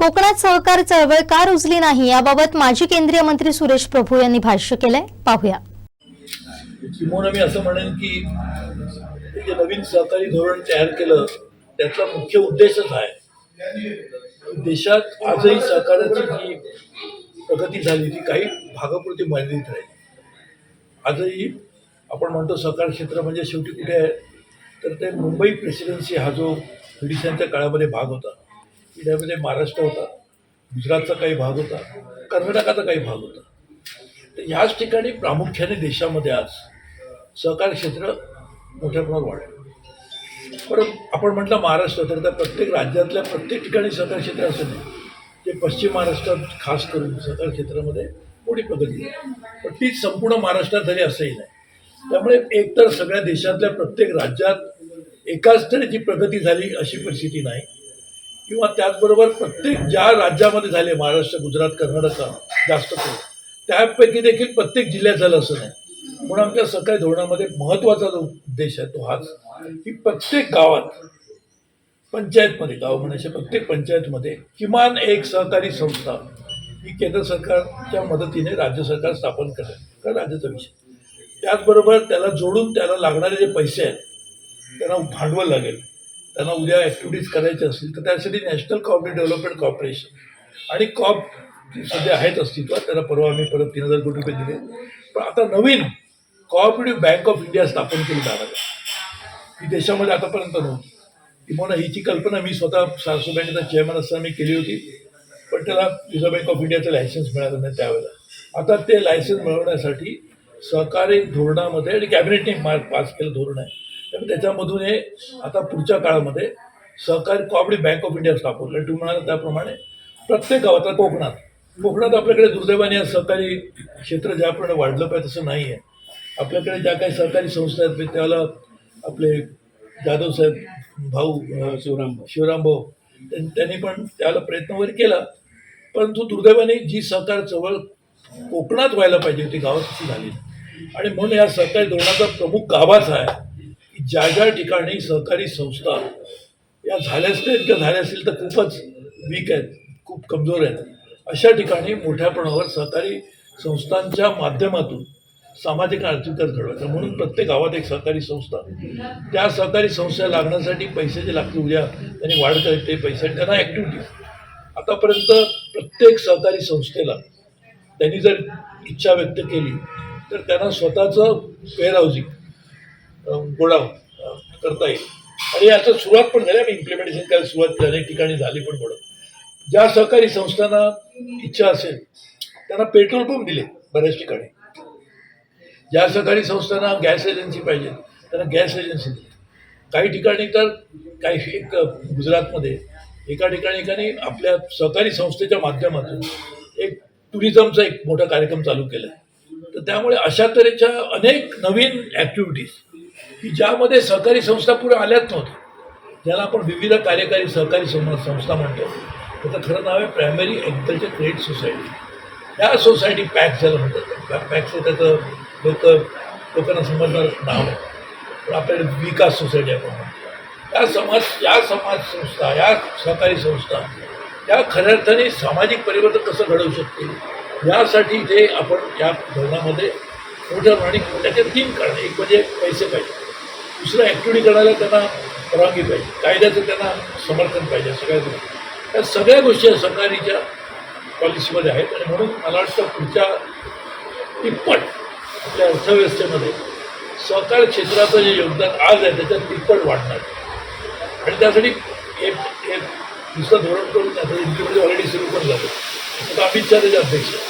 कोकणात सहकार चळवळ का रुजली नाही याबाबत माजी केंद्रीय मंत्री सुरेश प्रभू यांनी भाष्य केलंय. पाहूया. किंवा मी असं म्हणेन की जे नवीन सहकारी धोरण तयार केलं त्याचा मुख्य उद्देशच आहे. देशात आजही सहकाराची जी प्रगती झाली ती काही भागापुरती मर्यादित राहिली आजही आपण म्हणतो सहकार क्षेत्र म्हणजे शेवटी कुठे आहे? तर ते मुंबई प्रेसिडेन्सी हा जो ब्रिटिशांच्या काळामध्ये भाग होता. त्यामध्ये महाराष्ट्र होता गुजरातचा काही भाग होता कर्नाटकाचा काही भाग होता. तर ह्याच ठिकाणी प्रामुख्याने देशामध्ये आज सहकार क्षेत्र मोठ्या प्रमाणात वाढलं. परत आपण म्हटलं महाराष्ट्र तर त्या प्रत्येक राज्यातल्या प्रत्येक ठिकाणी सहकार क्षेत्र असं नाही ते पश्चिम महाराष्ट्रात खास करून सहकार क्षेत्रामध्ये मोठी प्रगती पण तीच संपूर्ण महाराष्ट्रात तरी असंही नाही. त्यामुळे एकतर सगळ्या देशातल्या प्रत्येक राज्यात एकाच तऱ्हेची प्रगती झाली अशी परिस्थिती नाही. किंवा त्याचबरोबर प्रत्येक ज्या राज्यामध्ये झाले महाराष्ट्र गुजरात कर्नाटक जास्त करून त्यापैकी देखील प्रत्येक जिल्ह्यात झालं असं नाही. म्हणून आमच्या सकाळी धोरणामध्ये महत्त्वाचा जो उद्देश आहे तो हाच की प्रत्येक गावात पंचायतमध्ये गाव म्हणायचे प्रत्येक पंचायतमध्ये किमान एक सहकारी संस्था ही केंद्र सरकारच्या मदतीने राज्य सरकार स्थापन करेल का राज्याचा विषय? त्याचबरोबर त्याला जोडून त्याला लागणारे जे पैसे आहेत त्यांना भांडवल लागेल. त्यांना उद्या ॲक्टिव्हिटीज करायच्या असतील तर त्यासाठी नॅशनल कॉर्पोरेट डेव्हलपमेंट कॉर्पोरेशन आणि कॉप सध्या आहेत अस्तित्वात त्याला परवा आम्ही परत तीन हजार कोटी रुपये दिले. पण आता नवीन कॉऑपरेटिव्ह बँक ऑफ इंडिया स्थापन केली जाणार आहे. ही देशामध्ये आतापर्यंत नव्हती. किंवा हिची कल्पना मी स्वतः सासू बँकेचा चेअरमन असताना मी केली होती पण त्याला रिझर्व्ह बँक ऑफ इंडियाचं लायसन्स मिळालं नाही त्यावेळेला. आता ते लायसन्स मिळवण्यासाठी सहकारी धोरणामध्ये आणि कॅबिनेटने मार्क पास केलं धोरण आहे. त्यामुळे त्याच्यामधून हे आता पुढच्या काळामध्ये सहकारी कॉपरेटिव्ह बँक ऑफ इंडिया स्थापन तुम्ही म्हणाला त्याप्रमाणे प्रत्येक गावात कोकणात. कोकणात आपल्याकडे दुर्दैवाने सहकारी क्षेत्र ज्याप्रमाणे वाढलं पाहिजे तसं नाही आहे. आपल्याकडे ज्या काही सहकारी संस्था आहेत त्याला आपले जाधव साहेब भाऊ शिवराम शिवराम भाऊ त्यां- त्यांनी पण त्याला प्रयत्न वगैरे केला. परंतु दुर्दैवाने जी सहकार चळवळ कोकणात व्हायला पाहिजे होती गावात तशी झाली. आणि म्हणून या सहकारी धोरणाचा प्रमुख गाभाच आहे. ज्या ज्या ठिकाणी सहकारी संस्था या झाल्या असतील किंवा झाल्या असतील तर खूपच वीक आहेत खूप कमजोर आहेत. अशा ठिकाणी मोठ्या प्रमाणावर सहकारी संस्थांच्या माध्यमातून सामाजिक आर्थिकच आर्थिक विकास घडवायचा म्हणून प्रत्येक गावात एक सहकारी संस्था. त्या सहकारी संस्था लागण्यासाठी पैसे जे लागतील उद्या त्यांनी वाढ करत ते पैसे त्यांना ॲक्टिव्हिटीज आतापर्यंत प्रत्येक सहकारी संस्थेला त्यांनी जर इच्छा व्यक्त केली तर त्यांना स्वतःचं फेअर हाऊसिंग गोडाऊन करता येईल. आणि याचं सुरुवात पण झाली आणि इम्प्लिमेंटेशन करायला सुरुवात अनेक ठिकाणी झाली पण म्हणून. ज्या सहकारी संस्थांना इच्छा असेल त्यांना पेट्रोल पंप दिले बऱ्याच ठिकाणी. ज्या सहकारी संस्थांना गॅस एजन्सी पाहिजे त्यांना गॅस एजन्सी दिली. काही ठिकाणी तर काही एक गुजरातमध्ये एका ठिकाणी एकाने आपल्या सहकारी संस्थेच्या माध्यमातून एक टुरिझमचा एक मोठा कार्यक्रम चालू केला आहे तर त्यामुळे अशा तऱ्हेच्या अनेक नवीन ॲक्टिव्हिटीज की ज्यामध्ये सहकारी संस्था पुढे आल्याच नव्हत्या. ज्याला आपण विविध कार्यकारी सहकारी संस्था म्हणतो. त्याचं खरं नाव आहे प्रायमरी ॲग्रिकल्चर क्रेडिट सोसायटी या सोसायटी पॅक्स ज्याला म्हणतात. पॅक्स हे त्याचं लोक लोकांना समजणार नाव आहे. पण आपल्याला विकास सोसायटी आपण म्हणतो. या समाज या समाज संस्था या सहकारी संस्था या खऱ्या अर्थाने सामाजिक परिवर्तन कसं घडवू शकते? यासाठी ते आपण या धोरणामध्ये मोठ्या प्रमाणे त्याचे तीन कारण एक म्हणजे पैसे पाहिजे. दुसरं ॲक्टिव्हिटी करायला त्यांना परवानगी पाहिजे. कायद्याचं त्यांना समर्थन पाहिजे सगळ्या गोष्टी या सगळ्या गोष्टी सरकारीच्या पॉलिसीमध्ये आहेत आणि म्हणून मला वाटतं पुढच्या तिप्पट आपल्या अर्थव्यवस्थेमध्ये सहकार क्षेत्राचं जे योगदान आज आहे त्याच्यात तिप्पट वाढणार. आणि त्यासाठी एक एक दुसरं धोरण करून त्याचं इन्क्रिमेंट ऑलरेडी सुरू पण झालं आता अमित शहा त्याचे अध्यक्ष आहेत.